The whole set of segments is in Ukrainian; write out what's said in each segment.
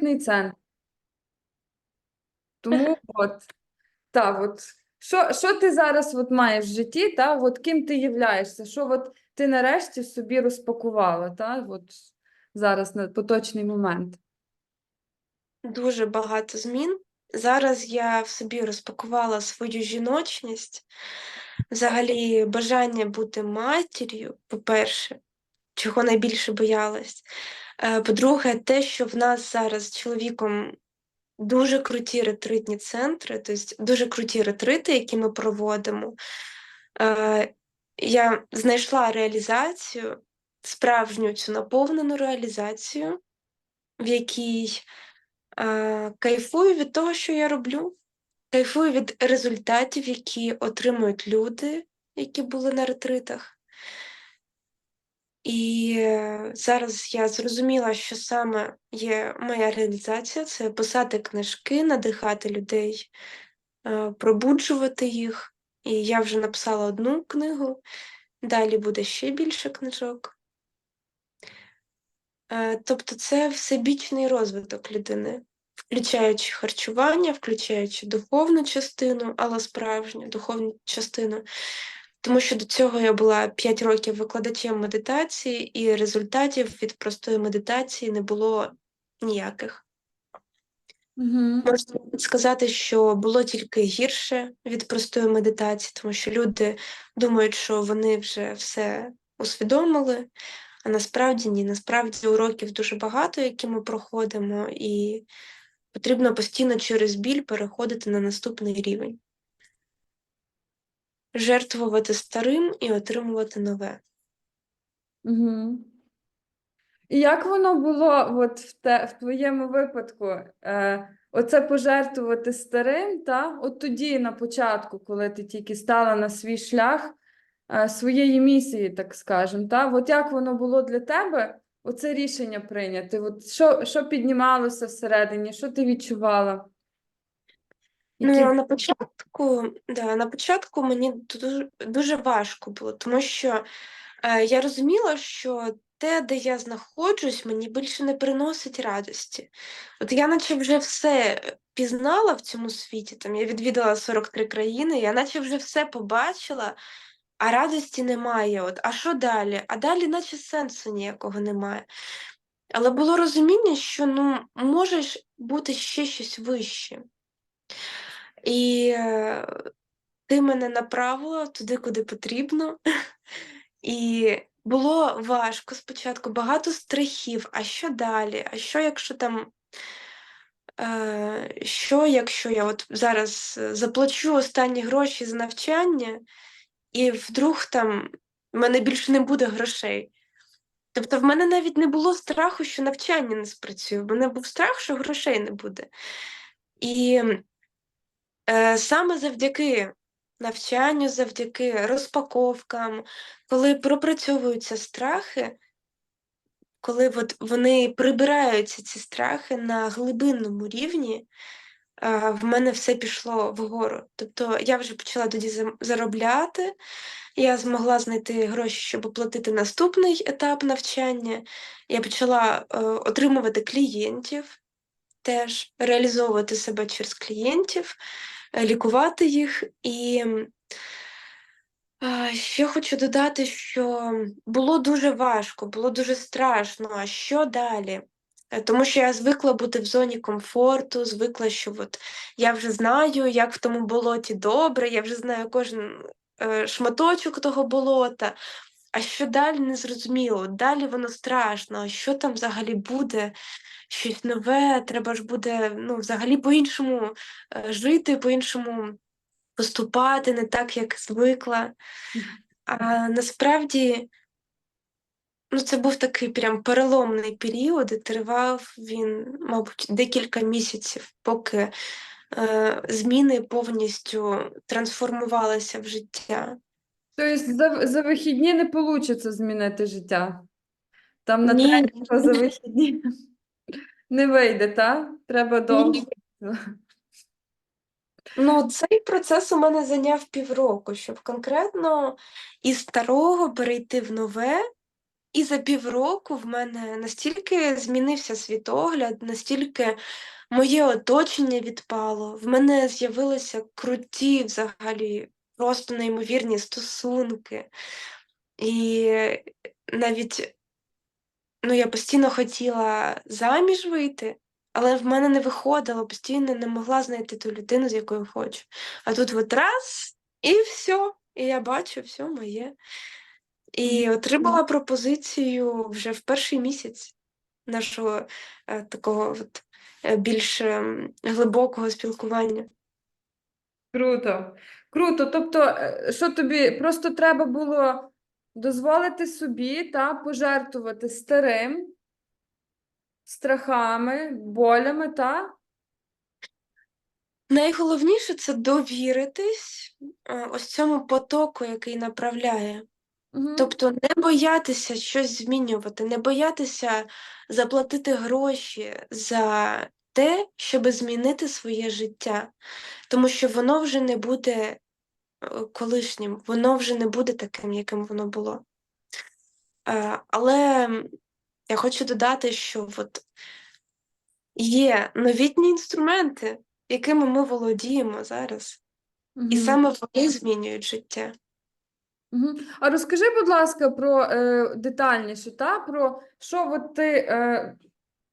ретритний центр. Тому от, так, от, що, що ти зараз от маєш в житті, та, от, ким ти являєшся, що от ти нарешті собі розпакувала, та, от, зараз на поточний момент. Дуже багато змін. Зараз я в собі розпакувала свою жіночність, взагалі бажання бути матір'ю, по-перше, чого найбільше боялась. Е, По-друге, те, що в нас зараз з чоловіком дуже круті ретритні центри, тобто дуже круті ретрити, які ми проводимо. Е, Я знайшла реалізацію, справжню цю наповнену реалізацію, в якій е, кайфую від того, що я роблю, кайфую від результатів, які отримують люди, які були на ретритах. І е, зараз я зрозуміла, що саме є моя реалізація це писати книжки, надихати людей, е, пробуджувати їх. І я вже написала одну книгу, далі буде ще більше книжок. Е, Тобто це всебічний розвиток людини, включаючи харчування, включаючи духовну частину, але справжню духовну частину. Тому що до цього я була 5 років викладачем медитації, і результатів від простої медитації не було ніяких. Угу. Можна сказати, що було тільки гірше від простої медитації, тому що люди думають, що вони вже все усвідомили, а насправді ні. Насправді уроків дуже багато, які ми проходимо, і потрібно постійно через біль переходити на наступний рівень. Жертвувати старим і отримувати нове. Угу. І як воно було от в, те, в твоєму випадку? Е, оце пожертвувати старим, та? От тоді, на початку, коли ти тільки стала на свій шлях е, своєї місії, так скажемо, та? От як воно було для тебе, оце рішення прийняти? От що, що піднімалося всередині, що ти відчувала? Які... Ну, на початку, да, на початку мені дуже, дуже важко було, тому що е, я розуміла, що те, де я знаходжусь, мені більше не приносить радості. От я наче вже все пізнала в цьому світі, там я відвідала 43 країни, я наче вже все побачила, а радості немає. От, а що далі? А далі, наче сенсу ніякого немає. Але було розуміння, що ну, може бути ще щось вище. І е, ти мене направила туди, куди потрібно. І було важко спочатку, багато страхів. А що далі? А що, якщо там. Е, що, якщо я от зараз е, заплачу останні гроші за навчання, і вдруг там в мене більше не буде грошей? Тобто в мене навіть не було страху, що навчання не спрацює. В мене був страх, що грошей не буде. І Саме завдяки навчанню, завдяки розпаковкам, коли пропрацьовуються страхи, коли от вони прибираються ці страхи на глибинному рівні, е, в мене все пішло вгору. Тобто я вже почала тоді заробляти, я змогла знайти гроші, щоб оплатити наступний етап навчання. Я почала е, отримувати клієнтів, теж реалізовувати себе через клієнтів, е, лікувати їх. І е, ще хочу додати, що було дуже важко, було дуже страшно. А що далі? Е, Тому що я звикла бути в зоні комфорту, звикла, що от я вже знаю, як в тому болоті добре, я вже знаю кожен е, шматочок того болота. А що далі не зрозуміло? Далі воно страшно, що там взагалі буде? Щось нове, треба ж буде ну, взагалі по-іншому е, жити, по-іншому поступати, не так, як звикла. А насправді ну, це був такий прям переломний період, і тривав він, мабуть, декілька місяців, поки е, зміни повністю трансформувалися в життя. Тобто за, за вихідні не вийде змінити життя. Там на Ні. тренінг за вихідні не вийде, так? Треба довго. Ну, цей процес у мене зайняв півроку, щоб конкретно із старого перейти в нове, І за півроку в мене настільки змінився світогляд, настільки моє оточення відпало, в мене з'явилися круті взагалі, просто неймовірні стосунки. І навіть ну, я постійно хотіла заміж вийти, але в мене не виходило, постійно не могла знайти ту людину, з якою хочу. А тут от раз і все. І я бачу, все моє. І отримала пропозицію вже в перший місяць нашого е, такого от, е, більш ем, глибокого спілкування. Круто. Круто. Тобто, е, що тобі просто треба було дозволити собі та пожертвувати старим страхами, болями, та? Найголовніше це довіритись е, ось цьому потоку, який направляє. Угу. Тобто не боятися щось змінювати, не боятися заплатити гроші за те, щоб змінити своє життя, тому що воно вже не буде е, колишнім, воно вже не буде таким, яким воно було. Е, Але я хочу додати, що от є новітні інструменти, якими ми володіємо зараз, і Угу. саме вони змінюють життя. Угу. А розкажи, будь ласка, про е, детальніше, та? Про що от ти е,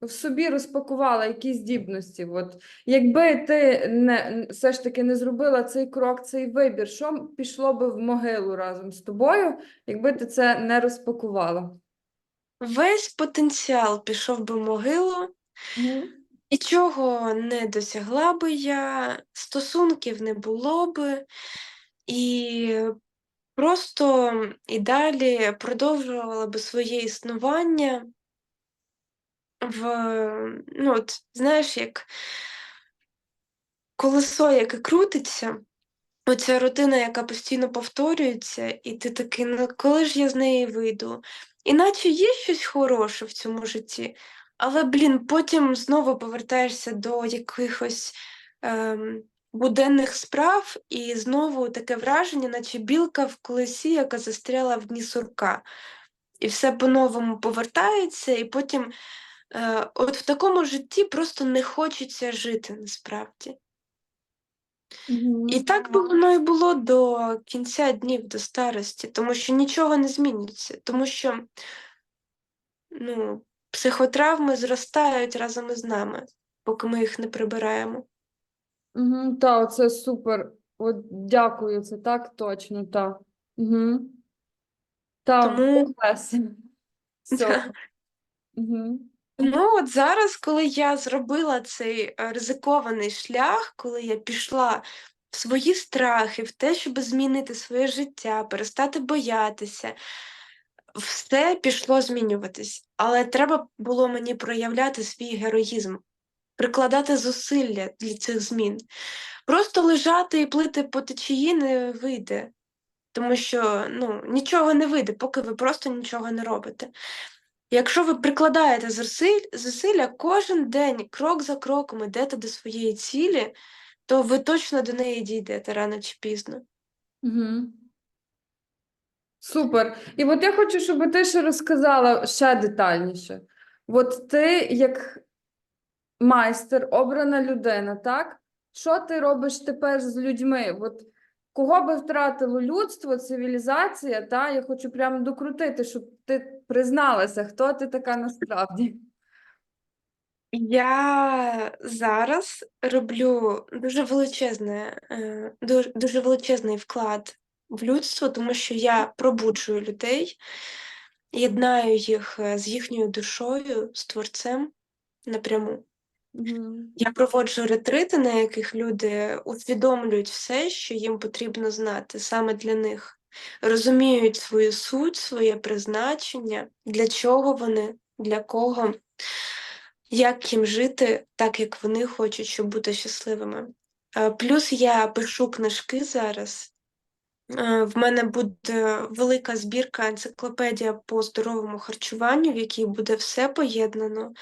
в собі розпакувала, які здібності. От. Якби ти не, все ж таки не зробила цей крок, цей вибір, що пішло би в могилу разом з тобою, якби ти це не розпакувала? Весь потенціал пішов би в могилу, Угу. Нічого не досягла би я, стосунків не було би, і просто і далі продовжувала би своє існування в, ну, от, знаєш, як колесо, яке крутиться, оця рутина, яка постійно повторюється, і ти такий, ну коли ж я з неї вийду? Іначе є щось хороше в цьому житті, але, блін, потім знову повертаєшся до якихось ем, буденних справ, і знову таке враження, наче білка в колесі, яка застряла в дні сурка. І все по-новому повертається, і потім е, от в такому житті просто не хочеться жити насправді. Угу. І так би воно і було до кінця днів, до старості, тому що нічого не зміниться, тому що ну, психотравми зростають разом із нами, поки ми їх не прибираємо. Угу. Та, це супер. От дякую, це так точно, та. Угу. Та, Тому- Все. Угу. Ну, от зараз, коли я зробила цей е, ризикований шлях, коли я пішла в свої страхи, в те, щоб змінити своє життя, перестати боятися, все пішло змінюватись. Але треба було мені проявляти свій героїзм, прикладати зусилля для цих змін. Просто лежати і плити по течії не вийде, тому що ну, нічого не вийде, поки ви просто нічого не робите. Якщо ви прикладаєте зусилля кожен день, крок за кроком йдете до своєї цілі, то ви точно до неї дійдете рано чи пізно. Угу. Супер. І от я хочу, щоб ти ще розказала ще детальніше. От ти, як майстер, обрана людина, так? Що ти робиш тепер з людьми? От кого би втратило людство, цивілізація, та? Я хочу прямо докрутити, щоб ти призналася, хто ти така насправді. Я зараз роблю дуже величезне, е, дуже, дуже величезний вклад в людство, тому що я пробуджую людей, єднаю їх е, з їхньою душою, з творцем напряму. Я проводжу ретрити, на яких люди усвідомлюють все, що їм потрібно знати саме для них, розуміють свою суть, своє призначення, для чого вони, для кого, як їм жити так, як вони хочуть, щоб бути щасливими. Е, Плюс я пишу книжки зараз. Е, В мене буде велика збірка енциклопедія по здоровому харчуванню, в якій буде все поєднано,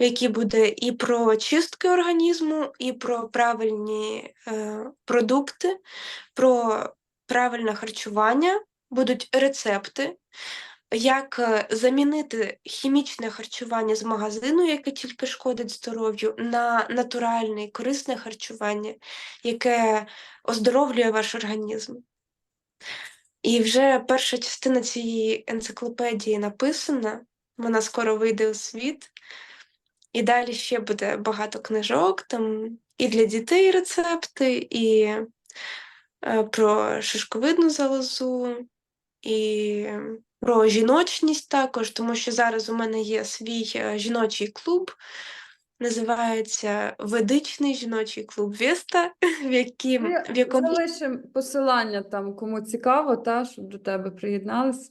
в якій буде і про чистки організму, і про правильні е, продукти, про правильне харчування, будуть рецепти. як е, замінити хімічне харчування з магазину, яке тільки шкодить здоров'ю, на натуральне і корисне харчування, яке оздоровлює ваш організм. І вже перша частина цієї енциклопедії написана, вона скоро вийде у світ. І далі ще буде багато книжок, там і для дітей рецепти, і е, про шишковидну залозу, і про жіночність також, тому що зараз у мене є свій е, жіночий клуб, називається Ведичний жіночий клуб Веста, в, яким, в якому залишимо посилання там, кому цікаво, та, щоб до тебе приєдналися.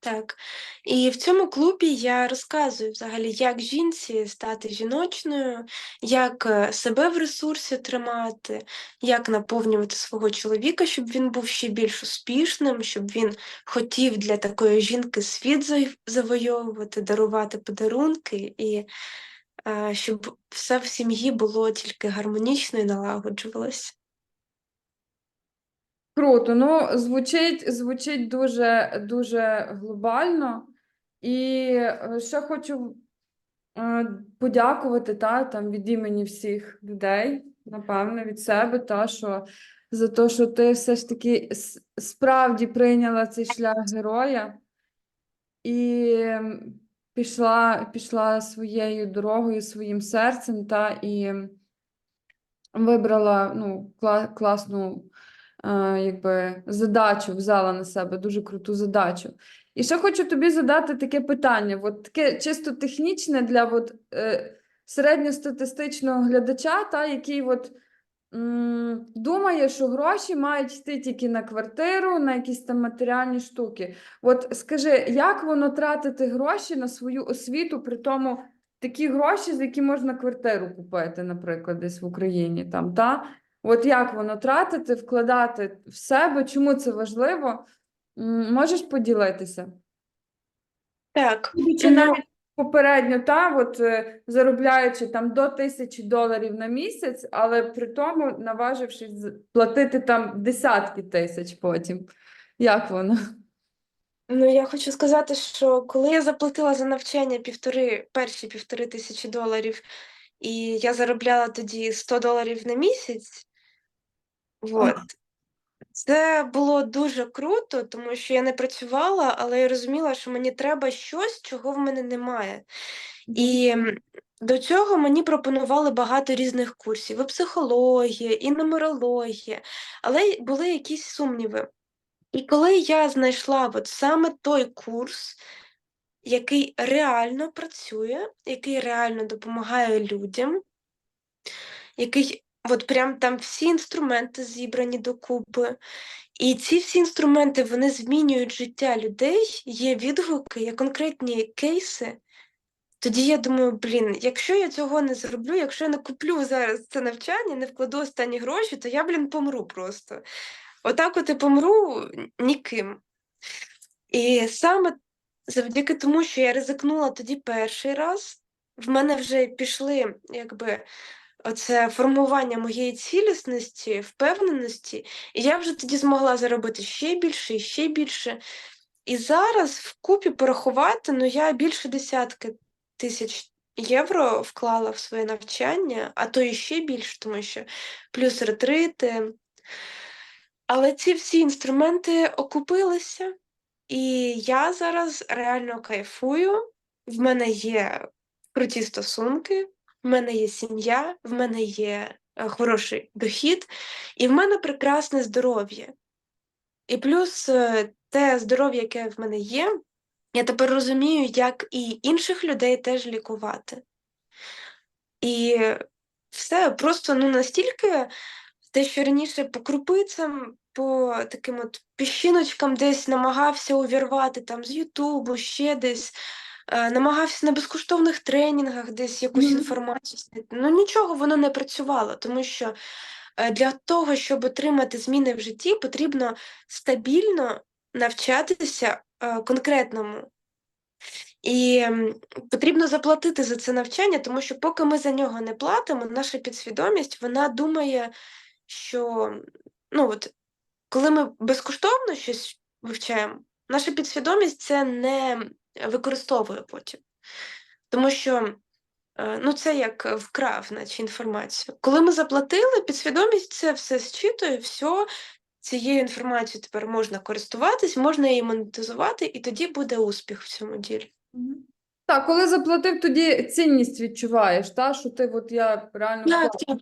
Так. І в цьому клубі я розказую взагалі, як жінці стати жіночною, як е, себе в ресурсі тримати, як наповнювати свого чоловіка, щоб він був ще більш успішним, щоб він хотів для такої жінки світ завойовувати, дарувати подарунки, і щоб все в сім'ї було тільки гармонічно і налагоджувалось. Круто. Ну, звучить, звучить дуже, дуже глобально. І е, ще хочу е, подякувати та, там, від імені всіх людей, напевно, від себе, та, що, за те, що ти все ж таки справді прийняла цей шлях героя і пішла, пішла своєю дорогою, своїм серцем, та, і вибрала ну, кла- класну е, якби, задачу, взяла на себе дуже круту задачу. І ще хочу тобі задати таке питання, от таке чисто технічне для от, е, середньостатистичного глядача, та, який от, думає, що гроші мають йти тільки на квартиру, на якісь там матеріальні штуки. От скажи, як воно тратити гроші на свою освіту, при тому такі гроші, за які можна квартиру купити, наприклад, десь в Україні там, та? От як воно тратити, вкладати в себе, чому це важливо? Можеш поділитися? Так, Чи ну, навіть попередньо, та, от, е, заробляючи там до тисячі доларів на місяць, але при тому наважившись платити там десятки тисяч потім. Як воно? Ну, я хочу сказати, що коли я заплатила за навчання півтори, перші півтори тисячі доларів, і я заробляла тоді 100 доларів на місяць, от, це було дуже круто, тому що я не працювала, але я розуміла, що мені треба щось, чого в мене немає. І до цього мені пропонували багато різних курсів: і психологія, і нумерологія, але були якісь сумніви. І коли я знайшла от саме той курс, який реально працює, який реально допомагає людям, який от прям там всі інструменти зібрані докупи. І ці всі інструменти вони змінюють життя людей, є відгуки, є конкретні кейси. Тоді я думаю, блін, якщо я цього не зроблю, якщо я не куплю зараз це навчання, не вкладу останні гроші, то я, блін, помру просто. Отак от і помру ніким. І саме завдяки тому, що я ризикнула тоді перший раз, в мене вже пішли якби оце формування моєї цілісності, впевненості, і я вже тоді змогла заробити ще більше і ще більше. І зараз вкупі порахувати, ну я більше десятки тисяч євро вклала в своє навчання, а то і ще більше, тому що плюс ретрити. Але ці всі інструменти окупилися, і я зараз реально кайфую. В мене є круті стосунки, в мене є сім'я, в мене є е, хороший дохід, і в мене прекрасне здоров'я. І плюс е, те здоров'я, яке в мене є, я тепер розумію, як і інших людей теж лікувати. І все просто ну настільки те, що раніше по крупицям, по таким от піщиночкам десь намагався увірвати там з Ютубу, ще десь, е, намагався на безкоштовних тренінгах десь якусь інформацію знайти. Ну нічого воно не працювало, тому що е, для того, щоб отримати зміни в житті, потрібно стабільно навчатися е, конкретному. І потрібно заплатити за це навчання, тому що поки ми за нього не платимо, наша підсвідомість вона думає, що ну от коли ми безкоштовно щось вивчаємо, Наша підсвідомість це не використовує потім. Тому що е, ну, це як вкрав, наче інформацію. Коли ми заплатили, підсвідомість це все зчитує, все, цією інформацією тепер можна користуватись, можна її монетизувати, і тоді буде успіх в цьому ділі. Так, коли заплатив, тоді цінність відчуваєш, та, що ти от я реально Так, так.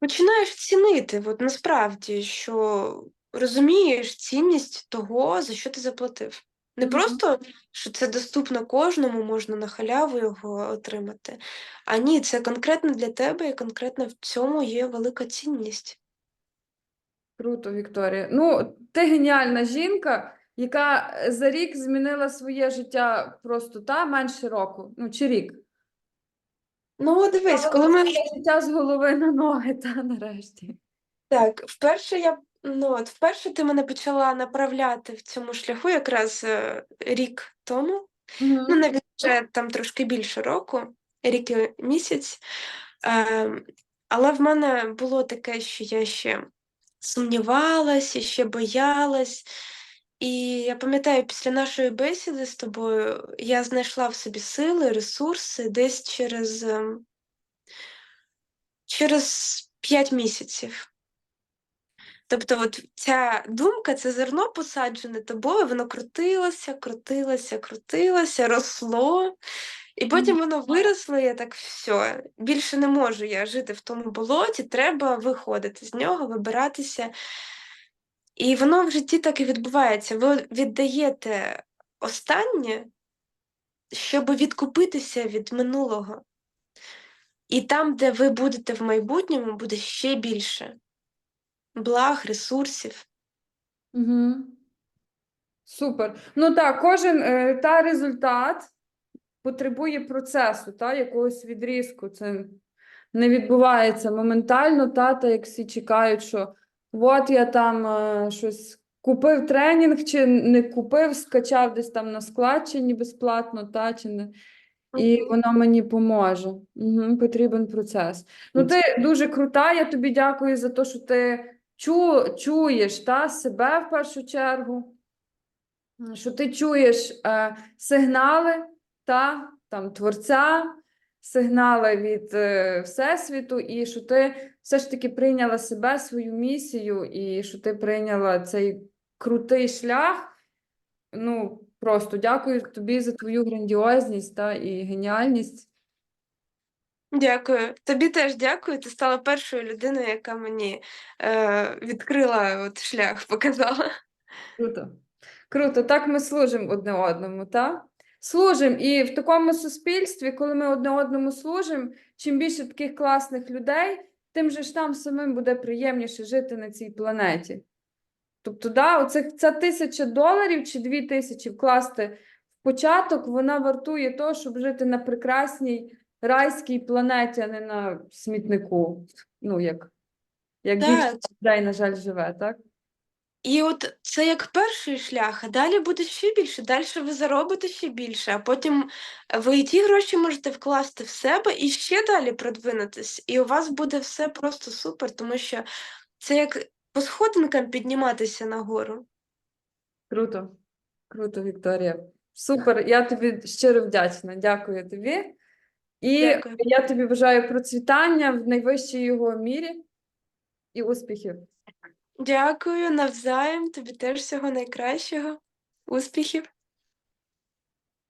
Починаєш цінити, от насправді, що розумієш цінність того, за що ти заплатив. Не просто, що це доступно кожному, можна на халяву його отримати. А ні, це конкретно для тебе, і конкретно в цьому є велика цінність. Круто, Вікторія. Ну, ти геніальна жінка, яка е, за рік змінила своє життя просто та менше року, ну чи рік. Ну, дивись, коли ми життя з голови на ноги, та нарешті. так, вперше я ну, от вперше ти мене почала направляти в цьому шляху якраз е, рік тому. Ну, навіть вже там трошки більше року, рік і місяць. Ем, але в мене було таке, що я ще сумнівалася, ще боялась. І я пам'ятаю, після нашої бесіди з тобою я знайшла в собі сили, ресурси десь через, ем, через 5 місяців. Тобто, от ця думка, це зерно посаджене тобою, воно крутилося, крутилося, крутилося, росло, і потім воно виросло, і я так все, більше не можу я жити в тому болоті, треба виходити з нього, вибиратися. І воно в житті так і відбувається. Ви віддаєте останнє, щоб відкупитися від минулого. І там, де ви будете в майбутньому, буде ще більше благ, ресурсів. Угу. Супер. Ну так, кожен е, та результат потребує процесу, та, якогось відрізку. Це не відбувається моментально, та, та як всі чекають, що от я там е, щось купив тренінг, чи не купив, скачав десь там на склад, чи ні безплатно, та, чи не. І воно мені поможе. Угу, потрібен процес. Ну, ти дуже крута. Я тобі дякую за те, що ти чу, чуєш та, себе в першу чергу, що ти чуєш е, сигнали та, там, творця, сигнали від е, Всесвіту, і що ти все ж таки прийняла себе, свою місію, і що ти прийняла цей крутий шлях. Ну, просто дякую тобі за твою грандіозність та, і геніальність. Дякую. Тобі теж дякую. Ти стала першою людиною, яка мені е, відкрила от шлях, показала. Круто. Круто, так ми служимо одне одному, так? Служимо. І в такому суспільстві, коли ми одне одному служимо, чим більше таких класних людей, тим же ж нам самим буде приємніше жити на цій планеті. Тобто, да, оцих, ця тисяча доларів чи дві тисячі вкласти в початок, вона вартує того, щоб жити на прекрасній райській планеті, а не на смітнику. Ну, як, як Так. більшість людей, на жаль, живе, так? І от це як перший шлях, а далі буде ще більше. Далі ви заробите ще більше, а потім ви і ті гроші можете вкласти в себе і ще далі продвинутись. І у вас буде все просто супер, тому що це як по сходинкам підніматися нагору. Круто, круто, Вікторія. Супер, я тобі щиро вдячна. Дякую тобі. І Дякую. я тобі бажаю процвітання в найвищій його мірі і успіхів. Дякую навзаєм, тобі теж всього найкращого. Успіхів!